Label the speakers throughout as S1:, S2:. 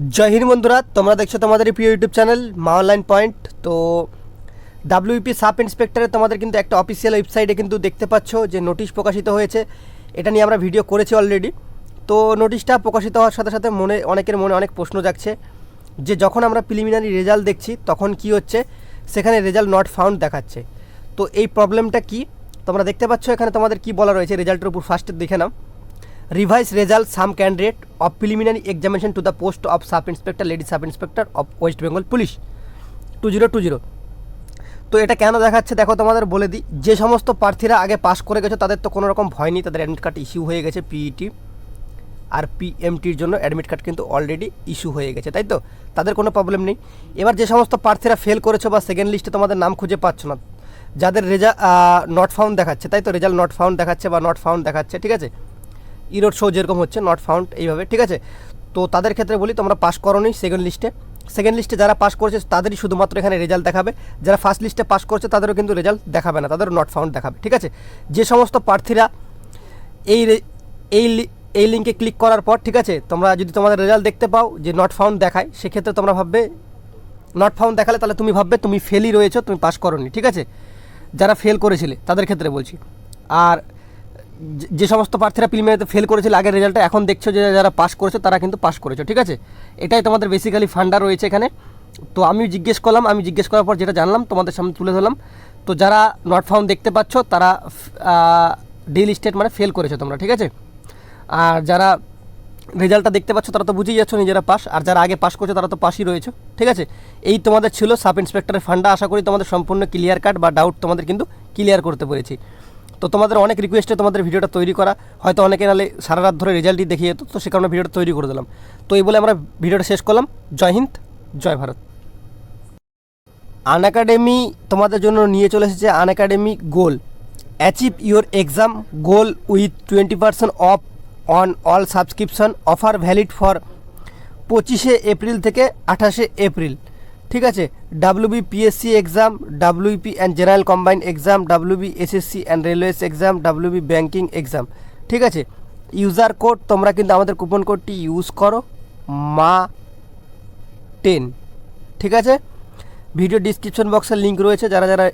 S1: জয় হিন্দ বন্ধুরা, তোমরা দেখছ তোমাদের প্রিয় YouTube channel Maa online point তো ডাব্লিউপি সাব ইন্সপেক্টরে তোমাদের কিন্তু একটা অফিসিয়াল ওয়েবসাইটে কিন্তু দেখতে পাচ্ছ যে নোটিশ প্রকাশিত হয়েছে। এটা নিয়ে আমরা ভিডিও করেছি অলরেডি তো নোটিশটা প্রকাশিত হওয়ার সাথে সাথে মনে, অনেকের মনে অনেক প্রশ্ন জাগছে যে যখন আমরা প্রিলিমিনারি রেজাল্ট দেখছি, তখন কি হচ্ছে? সেখানে রেজাল্ট নট ফাউন্ড দেখাচ্ছে। তো এই প্রবলেমটা কি? তোমরা দেখতে পাচ্ছ এখানে তোমাদের কি বলা রয়েছে? রেজাল্টের উপর ফার্স্টে দেখে নাও। Revise result some candidate of preliminary examination to the post of sub inspector lady sub inspector of West Bengal police two zero two zero তো এটা কেন দেখাচ্ছে? দেখো তোমাদের বলে দিই, যে সমস্ত প্রার্থীরা আগে পাস করে গেছে, তাদের তো কোনো রকম ভয় নেই, তাদের অ্যাডমিট কার্ড ইস্যু হয়ে গেছে পিইটি আর পিএমটির জন্য অ্যাডমিট কার্ড কিন্তু অলরেডি ইস্যু হয়ে গেছে, তাই তো? তাদের কোনো প্রবলেম নেই। এবার যে সমস্ত প্রার্থীরা ফেল করেছ বা সেকেন্ড লিস্টে তোমাদের নাম খুঁজে পাচ্ছ না, যাদের রেজাল্ট নট ফাউন্ড দেখাচ্ছে, তাই তো? রেজাল্ট নট ফাউন্ড দেখাচ্ছে বা নট ফাউন্ড দেখাচ্ছে, ঠিক আছে? ইরোড শো যেরকম হচ্ছে নট ফাউন্ড এইভাবে, ঠিক আছে? তো তাদের ক্ষেত্রে বলি, তোমরা পাস করোনি সেকেন্ড লিস্টে সেকেন্ড লিস্টে যারা পাস করেছে, তাদেরই শুধুমাত্র এখানে রেজাল্ট দেখাবে। যারা ফার্স্ট লিস্টে পাস করছে, তাদেরও কিন্তু রেজাল্ট দেখাবে না, তাদেরও নট ফাউন্ড দেখাবে, ঠিক আছে? যে সমস্ত প্রার্থীরা এই এই এই লিঙ্কে ক্লিক করার পর, ঠিক আছে? তোমরা যদি তোমাদের রেজাল্ট দেখতে পাও যে নট ফাউন্ড দেখায়, সেক্ষেত্রে তোমরা ভাববে নট ফাউন্ড দেখালে তাহলে তুমি ভাববে তুমি ফেলই রয়েছো, তুমি পাস করোনি, ঠিক আছে? যারা ফেল করেছিলে, তাদের ক্ষেত্রে বলছি। আর যে- সমস্ত প্রার্থীরা প্রিলিমিনারিতে ফেল করেছিল, আগের রেজাল্টটা এখন দেখছ যে যারা পাস করেছে, তারা কিন্তু পাস করেছ, ঠিক আছে? এটাই তোমাদের বেসিক্যালি ফান্ডা রয়েছে এখানে। তো আমি জিজ্ঞেস করলাম, আমি জিজ্ঞেস করার পর যেটা জানলাম, তোমাদের সামনে তুলে ধরলাম। তো যারা নট ফাউন্ড দেখতে পাচ্ছ, তারা ডি স্টেট মানে ফেল করেছ তোমরা, ঠিক আছে? আর যারা রেজাল্টটা দেখতে পাচ্ছ, তারা তো বুঝেই যাচ্ছ নিজেরা পাস আর যারা আগে পাস করছে, তারা তো পাসই রয়েছে, ঠিক আছে? এই তোমাদের ছিল সাব ইন্সপেক্টরের ফান্ডা আশা করি তোমাদের সম্পূর্ণ ক্লিয়ার কাট বা ডাউট তোমাদের কিন্তু ক্লিয়ার করতে পেরেছি। তো তোমাদের অনেক রিকোয়েস্টে তোমাদের ভিডিওটা তৈরি করা। হয়তো অনেকে নালে সারা রাত ধরে রেজাল্টই দেখিয়ে, তো সে কারণে ভিডিওটা তৈরি করে দিলাম। তো এই বলে আমরা ভিডিওটা শেষ করলাম। জয় হিন্দ, জয় ভারত। আন একাডেমি তোমাদের জন্য নিয়ে চলে এসেছে Unacademy goal achieve your exam goal with twenty percent off on all subscription offer valid for পঁচিশে এপ্রিল থেকে আঠাশে এপ্রিল। ঠিক আছে WB PSC exam WP and general combine exam WB SSC and railways exam WB banking exam ঠিক আছে? User code তোমরা কিন্তু আমাদের কুপন কোডটি ইউজ করো, মা টেন, ঠিক আছে? ভিডিও ডিসক্রিপশন বক্সের লিঙ্ক রয়েছে, যারা যারা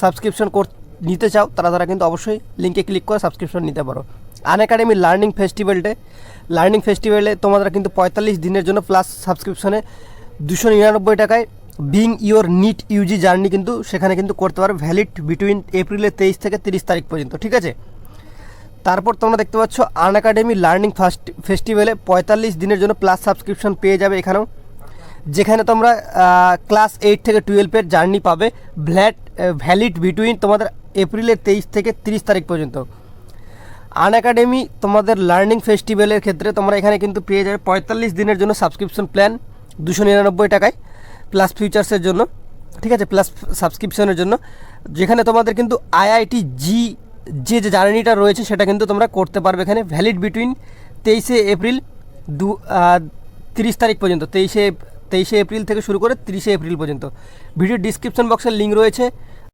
S1: সাবস্ক্রিপশন কর নিতে চাও, তারা তারা কিন্তু অবশ্যই লিঙ্কে ক্লিক করে সাবস্ক্রিপশন নিতে পারো। আন একাডেমি লার্নিং ফেস্টিভ্যালটে লার্নিং ফেস্টিভ্যালে তোমাদের কিন্তু পঁয়তাল্লিশ দিনের জন্য প্লাস সাবস্ক্রিপশনে দুশো নিরানব্বই টাকায় being your NEET UG journey কিন্তু সেখানে কিন্তু করতে পারো ভ্যালিড বিটুইন এপ্রিলের তেইশ থেকে তিরিশ তারিখ পর্যন্ত, ঠিক আছে? তারপর তোমরা দেখতে পাচ্ছ আন একাডেমি লার্নিং ফার্স্ট ফেস্টিভ্যালে পঁয়তাল্লিশ দিনের জন্য প্লাস সাবস্ক্রিপশন পেয়ে যাবে এখানেও। যেখানে তোমরা ক্লাস এইট থেকে টুয়েলভের জার্নি পাবে ভ্যাট ভ্যালিড বিটুইন তোমাদের এপ্রিলের তেইশ থেকে তিরিশ তারিখ পর্যন্ত। আন একাডেমি তোমাদের লার্নিং ফেস্টিভ্যালের ক্ষেত্রে তোমরা এখানে কিন্তু পেয়ে যাবে পঁয়তাল্লিশ দিনের জন্য সাবস্ক্রিপশন প্ল্যান দুশো নিরানব্বই টাকায় প্লাস ফিউচার্সের জন্য, ঠিক আছে? প্লাস সাবস্ক্রিপশনের জন্য। যেখানে তোমাদের কিন্তু আইআইটি জি যে যে জার্নিটা রয়েছে, সেটা কিন্তু তোমরা করতে পারবে এখানে। ভ্যালিড বিটুইন তেইশে এপ্রিল দু তিরিশ তারিখ পর্যন্ত, তেইশে তেইশে এপ্রিল থেকে শুরু করে তিরিশে এপ্রিল পর্যন্ত। ভিডিও ডিসক্রিপশন বক্সের লিঙ্ক রয়েছে।